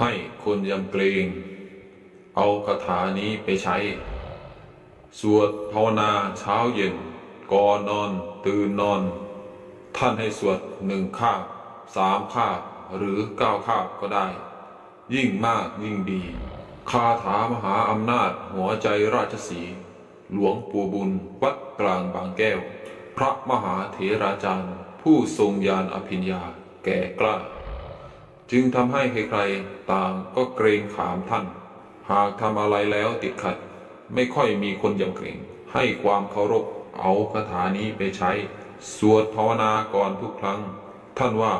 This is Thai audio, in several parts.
ให้คนยำเกรงเอาคาถานี้ไปใช้ สวดภาวนาเช้าเย็นก่อนนอนตื่นนอน ท่านให้สวดหนึ่งคาบสามคาบหรือเก้าคาบก็ได้ ยิ่งมากยิ่งดี คาถามหาอำนาจหัวใจราชสี หลวงปู่บุญวัดกลางบางแก้ว พระมหาเถราจารย์ ผู้ทรงญาณอภิญญาแก่กล้า จึงทำให้ใครๆต่างก็เกรงขามท่าน หากทำอะไรแล้วติดขัด ไม่ค่อยมีคนยำเกรงให้ความเคารพเอาคาถานี้ไปใช้ สวดภาวนาก่อนทุกครั้ง ท่านว่า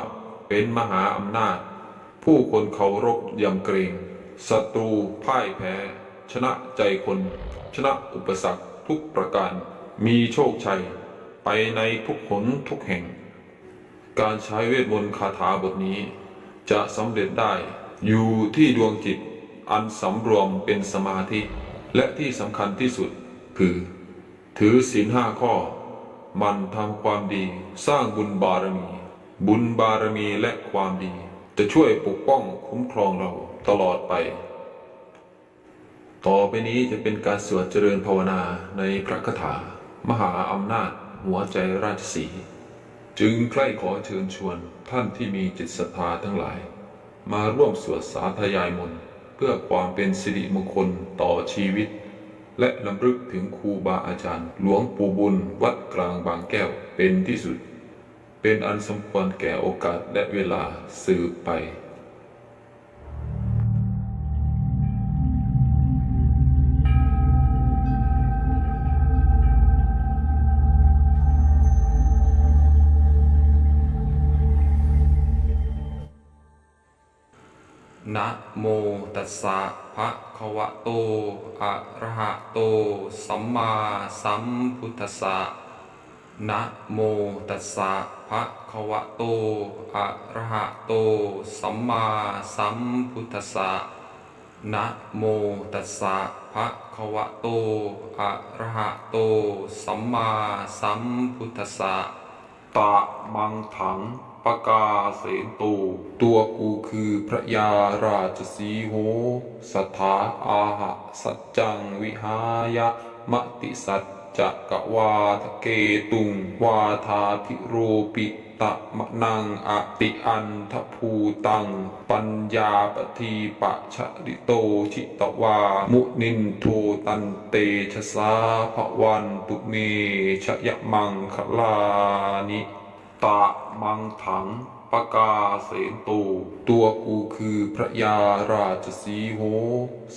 เป็นมหาอำนาจ ผู้คนเคารพยำเกรงศัตรูพ่ายแพ้ ชนะใจคน ชนะอุปสรรคทุกประการ มีโชคชัย ไปในทุกหนทุกแห่ง การใช้เวทมนต์คาถาบทนี้ จะสำเร็จได้ อยู่ที่ดวงจิตอันสำรวมเป็นสมาธิ และที่สำคัญที่สุด คือ ถือศีลห้าข้อ มันทำความดีสร้างบุญบารมี บุญบารมีและความดี จะช่วยปกป้องคุ้มครองเราตลอดไป ต่อไปนี้จะเป็นการสวดเจริญภาวนาในพระคาถา มหาอำนาจหัวใจราชสี จึงใคร่ขอเชิญชวนท่านที่มีจิตศรัทธาทั้งหลาย มาร่วมสวดสาธยายมนต์เพื่อความเป็นสิริมงคลต่อชีวิต และลำลึกถึงครูบาอาจารย์ หลวงปู่บุญวัดกลางบางแก้วเป็นที่สุด เป็นอันสมควรแก่โอกาสและเวลาสืบไป นะโมตัสสะภะคะวะโต อะระหะโต สัมมาสัมพุทธัสสะนะโมตัสสะภะคะวะโต อะระหะโต สัมมาสัมพุทธัสสะนะโมตัสสะภะคะวะโต อะระหะโต สัมมาสัมพุทธัสสะตะมังถัง ปกาเสนตู ตัวกูคือพระยาราชสีโหสถาอาหะสัจจังวิหายะมติสัจจะกะวาทะเกตุง วาทาพิโรปิตะมะนังอติอันทภูตัง ปัญญาปทีปะชะริโตชิตวา มุนินโทตันเตชะสาภวันตุเมชยมังคลานิ ตะมังถังปกาเสนตูตัวกูคือพระยาราชสีโห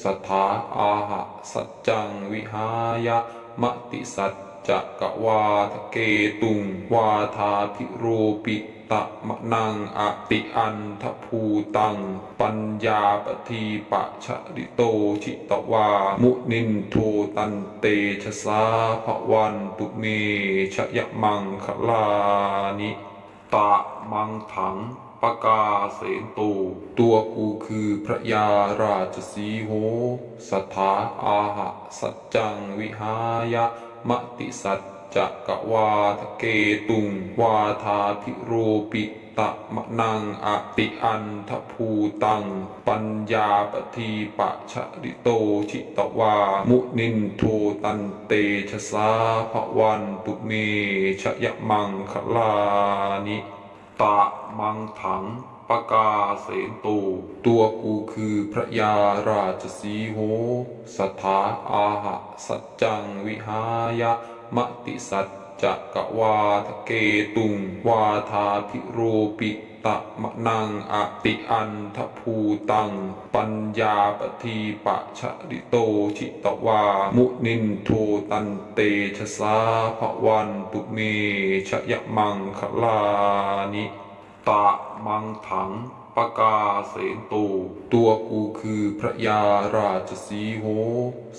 สถาอาหะสัจจังวิหายะมติสัจจะกะวาทะเกตุง วาทาพิโรปิ ตะมะนังอติอันทภูตัง ปัญญาปทีปะชะริโตชิตวา มุนินโทตันเตชะสาภวันตุเมชยมังคลานิตะมังถังปกาเสนตูตัวกูคือพระยาราชสีโหสถาอาหะสัจจังวิหายะมติสัจ จะกวาทเกตุง วาทาพิโรปิตะมะนังอติอันทภูตัง ปัญญาปทีปะชะริโตชิตวา มุนินโทตันเตชะสาภวันตุเมชยมังคลานิตะมังถังปกาเสนตูตัวกูคือพระยาราชสีโหสถาอาหะสัจจังวิหายะ มติสัจจะกวาทเกตุง วาทาพิโรปิตะมะนังอติอันทภูตัง ปัญญาปทีปะชะริโตชิตวา มุนินโทตันเตชะสาภวันตุเมชยมังคลานิตะมังถัง ปกาเสนตู ตัวกูคือพระยาราชสีโห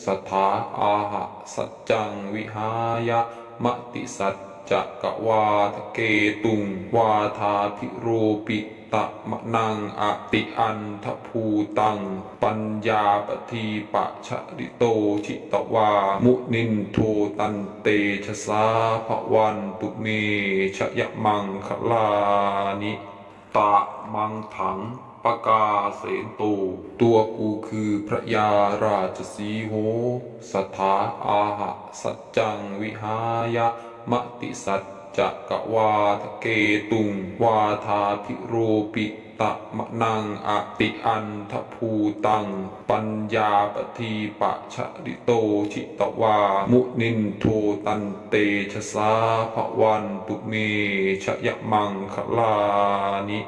สถาอาหะสัจจังวิหายะมติสัจจะกะวาทะเกตุง วาทาพิโรปิตะมะนังอติอันทภูตัง ปัญญาปทีปะชะริโตชิตวา มุนินโทตันเตชะสาภวันตุเมชยมังคลานิ ตะมังถังปกาเสนตูตัวกูคือพระยาราชสีโหสถาอาหะสัจจังวิหายะมติสัจจะกวาทะเกตุง วาทาพิโรปิ ตะมะนังอติอันทภูตัง ปัญญาปทีปะชะริโตชิตวา มุนินโทตันเตชะสาภวันตุเมชยมังคลานิ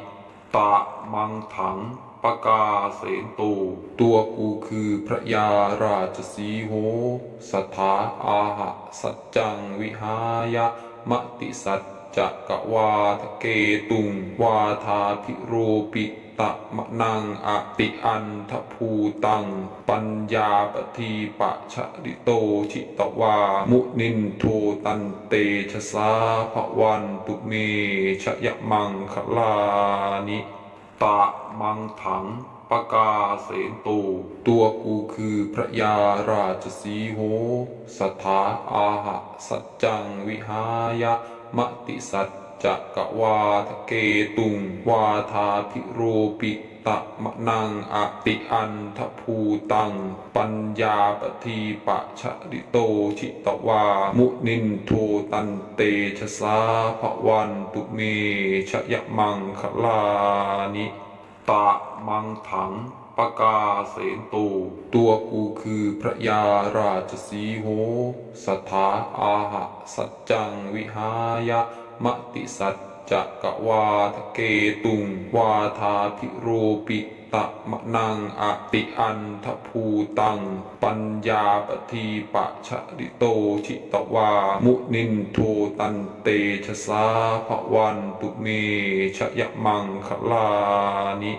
ตะมังถังปกาเสนตูตัวกูคือพระยาราชสีโหสถาอาหะสัจจังวิหายะมติสัจ จะกวาทะเกตุง วาทาพิโรปิตะมะนังอติอันทภูตัง ปัญญาปทีปะชะริโตชิตวา มุนินโทตันเตชะสาภวันตุเมชยมังคลานิตะมังถังปกาเสนโต ตัวกูคือพระยาราชสีโห สถาอาหะสัจจังวิหายะ มติสัจจะกวาทเกตุง วาทาพิโรปิตะมะนังอติอันทภูตัง ปัญญาปทีปะชะริโตชิตวา มุนินโทตันเตชะสาภวันตุเมชยมังคลานิ ตะมังถัง ปกาเสนตูตัวกูคือพระยาราชสีโหสถาอาหะสัจจังวิหายะมติสัจจะกวาทะเกตุง วาทาพิโรปิตะมะนังอติอันทภูตัง ปัญญาปทีปะชะริโตชิตวา มุนินโทตันเตชะสาภวันตุเมชยมังคลานิ